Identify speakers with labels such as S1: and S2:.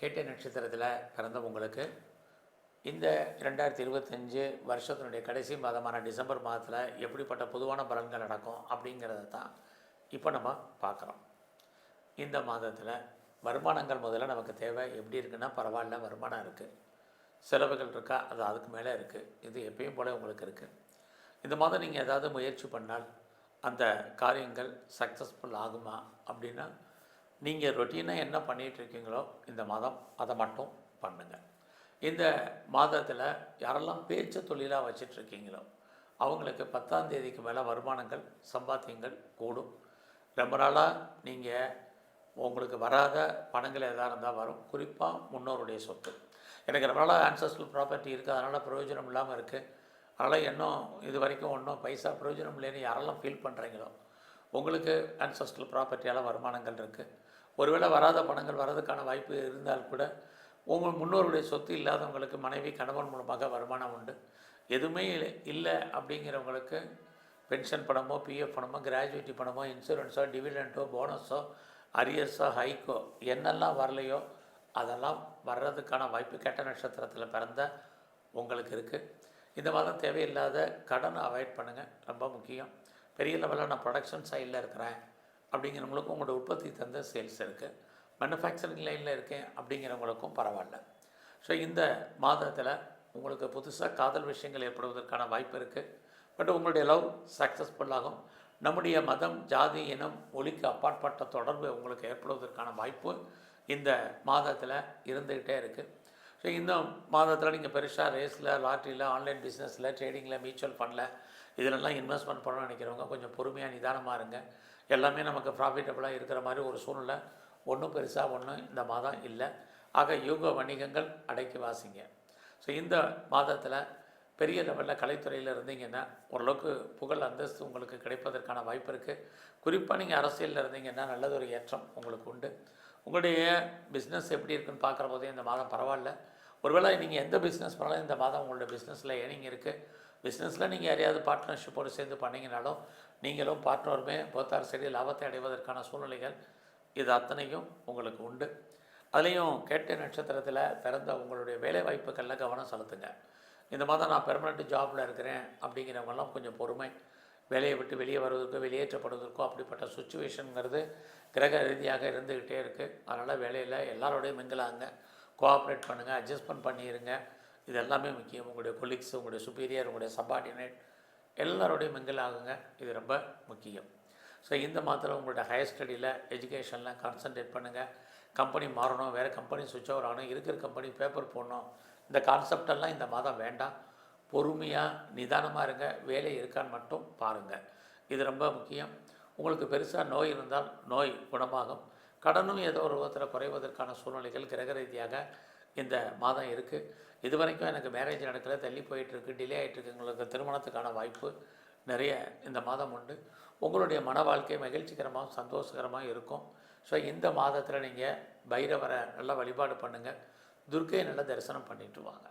S1: கேட்டை நட்சத்திரத்தில் பிறந்த உங்களுக்கு. இந்த ரெண்டாயிரத்தி இருபத்தஞ்சு வருஷத்தினுடைய கடைசி மாதமான டிசம்பர் மாதத்தில் எப்படிப்பட்ட பொதுவான பலன்கள் நடக்கும் அப்படிங்கிறத தான் இப்போ நம்ம பார்க்குறோம். இந்த மாதத்தில் வருமானங்கள் முதல்ல நமக்கு தேவை. எப்படி இருக்குன்னா பரவாயில்ல வருமானம் இருக்குது செலவுகள் இருக்கா? அது அதுக்கு மேலே இருக்குது இது எப்பயும் போல உங்களுக்கு இருக்குது இந்த மாதம் நீங்கள் ஏதாவது முயற்சி பண்ணால் அந்த காரியங்கள் சக்ஸஸ்ஃபுல் ஆகுமா அப்படின்னா நீங்கள் ரொட்டீனாக என்ன பண்ணிகிட்டு இருக்கீங்களோ இந்த மாதம் அதை மட்டும் பண்ணுங்கள் இந்த மாதத்தில் யாரெல்லாம் பேச்சு தொழிலாக வச்சிட்ருக்கீங்களோ அவங்களுக்கு பத்தாம் தேதிக்கு மேலே வருமானங்கள் சம்பாத்தியங்கள் கூடும். ரொம்ப நாளாக நீங்கள் உங்களுக்கு வராத பணங்கள் எதாக இருந்தால் வரும். குறிப்பாக முன்னோருடைய சொத்து. எனக்கு ரொம்ப நாளாக ஆன்சஸ்டல் ப்ராப்பர்ட்டி இருக்குது அதனால் பிரயோஜனம் இல்லாமல் இருக்குது அதனால் இன்னும் இது வரைக்கும் ஒன்றும் பைசா பிரயோஜனம் இல்லைன்னு யாரெல்லாம் ஃபீல் பண்ணுறீங்களோ உங்களுக்கு ஆன்சஸ்டல் ப்ராப்பர்ட்டியால் வருமானங்கள் இருக்குது ஒருவேளை வராத பணங்கள் வர்றதுக்கான வாய்ப்பு இருந்தால் கூட உங்கள் முன்னோருடைய சொத்து இல்லாதவங்களுக்கு மனைவி கணவன் மூலமாக வருமானம் உண்டு. எதுவுமே இல்லை அப்படிங்கிறவங்களுக்கு பென்ஷன் பணமோ பிஎஃப் பணமோ கிராஜுவேட்டி பணமோ இன்சூரன்ஸோ டிவிடெண்ட்டோ போனஸோ அரியர்ஸோ ஹைக்கோ என்னெல்லாம் வரலையோ அதெல்லாம் வர்றதுக்கான வாய்ப்பு கெட்ட நட்சத்திரத்தில் பிறந்த உங்களுக்கு இருக்குது இந்த மாதம் தேவையில்லாத கடனை அவாய்ட் பண்ணுங்கள் ரொம்ப முக்கியம். பெரிய லெவலில் நான் ப்ரொடக்ஷன் சைடில் இருக்கிறேன். அப்படிங்கிறவங்களுக்கும் உங்களோட உற்பத்தி தந்த சேல்ஸ் இருக்குது மேனுஃபேக்சரிங் லைனில் இருக்கேன் அப்படிங்கிறவங்களுக்கும் பரவாயில்ல. ஸோ இந்த மாதத்தில் உங்களுக்கு புதுசாக காதல் விஷயங்கள் ஏற்படுவதற்கான வாய்ப்பு இருக்குது பட் உங்களுடைய லவ் சக்ஸஸ்ஃபுல்லாகும் நம்முடைய மதம் ஜாதி இனம் ஒலிக்கு அப்பாற்பட்ட தொடர்பு உங்களுக்கு ஏற்படுவதற்கான வாய்ப்பு இந்த மாதத்தில் இருந்துக்கிட்டே இருக்குது ஸோ இந்த மாதத்தில் நீங்கள் பெருசாக ரேஸில் லாட்ரியில் ஆன்லைன் பிஸ்னஸில் ட்ரேடிங்கில் மியூச்சுவல் ஃபண்டில் இதிலெல்லாம் இன்வெஸ்ட்மெண்ட் பண்ணணும்னு நினைக்கிறவங்க கொஞ்சம் பொறுமையாக நிதானமாக இருங்க. எல்லாமே நமக்கு ப்ராஃபிட்டபுளாக இருக்கிற மாதிரி ஒரு சூழ்நிலை. ஒன்றும் பெருசாக ஒன்றும் இந்த மாதம் இல்லை. ஆக யூக வணிகங்கள் அடக்கி வாசிங்க. ஸோ இந்த மாதத்தில் பெரிய லெவலில் கலைத்துறையில் இருந்தீங்கன்னா ஓரளவுக்கு புகழ் அந்தஸ்து உங்களுக்கு கிடைப்பதற்கான வாய்ப்பு இருக்குது குறிப்பாக நீங்கள் அரசியலில் இருந்தீங்கன்னா நல்லதொரு ஏற்றம் உங்களுக்கு உண்டு. உங்களுடைய பிஸ்னஸ் எப்படி இருக்குன்னு பார்க்குற போதே இந்த மாதம் பரவாயில்ல. ஒருவேளை நீங்கள் எந்த பிஸ்னஸ் பண்ணாலும் இந்த மாதம் உங்களோட பிஸ்னஸில் ஏனிங் இருக்குது பிஸ்னஸில் நீங்கள் யாரையாவது பார்ட்னர்ஷிப்போடு சேர்ந்து பண்ணிங்கனாலும் நீங்களும் பார்ட்னருமே போத்தார் சைடு லாபத்தை அடைவதற்கான சூழ்நிலைகள் இது அத்தனையும் உங்களுக்கு உண்டு. அதுலேயும் கேட்ட நட்சத்திரத்தில் பிறந்த உங்களுடைய வேலை வாய்ப்புகளில் கவனம் செலுத்துங்க. இந்த மாதம் நான் பெர்மனெண்ட் ஜாபில் இருக்கிறேன் அப்படிங்கிறவங்கெல்லாம் கொஞ்சம் பொறுமை. வேலையை விட்டு வெளியே வருவதற்கோ வெளியேற்றப்படுவதற்கோ அப்படிப்பட்ட சுச்சுவேஷனுங்கிறது கிரக ரீதியாக இருந்துக்கிட்டே இருக்குது அதனால் வேலையில் எல்லாரோடையும் மிங்கலாங்க. கோஆப்ரேட் பண்ணுங்கள் அட்ஜஸ்ட்மெண்ட் பண்ணிடுங்க இது எல்லாமே முக்கியம். உங்களுடைய கொலீக்ஸ் உங்களுடைய சுப்பீரியர் உங்களுடைய சப்பார்டினேட் எல்லாரோடையும் மிங்கில் ஆகுங்க. இது ரொம்ப முக்கியம். ஸோ இந்த மாதத்தில் உங்களோட ஹையர் ஸ்டடியில் எஜுகேஷனில் கான்சன்ட்ரேட் பண்ணுங்கள் கம்பெனி மாறணும். வேறு கம்பெனி சுவிட்ச் ஓவர் ஆகணும். இருக்கிற கம்பெனி பேப்பர் போடணும். இந்த கான்செப்டெல்லாம் இந்த மாதம் வேண்டாம். பொறுமையாக நிதானமாக இருங்க. வேலை இருக்கான்னு மட்டும் பாருங்கள் இது ரொம்ப முக்கியம். உங்களுக்கு பெருசாக நோய் இருந்தால் நோய் குணமாகும். கடனும் ஏதோ ஒரு விதத்தில் குறைவதற்கான சூழ்நிலைகள் கிரக ரீதியாக இந்த மாதம் இருக்குது இது வரைக்கும் எனக்கு மேரேஜ் நடக்கல தள்ளி போயிட்டுருக்கு டிலே ஆகிட்டுருக்கு உங்களுக்கு திருமணத்துக்கான வாய்ப்பு நிறைய இந்த மாதம் உண்டு. உங்களுடைய மன வாழ்க்கை மகிழ்ச்சிகரமாகவும் சந்தோஷகரமாக இருக்கும். ஸோ இந்த மாதத்தில் நீங்கள் பைரவரை நல்லா வழிபாடு பண்ணுங்கள் துர்க்கையை நல்லா தரிசனம் பண்ணிட்டு வாங்க.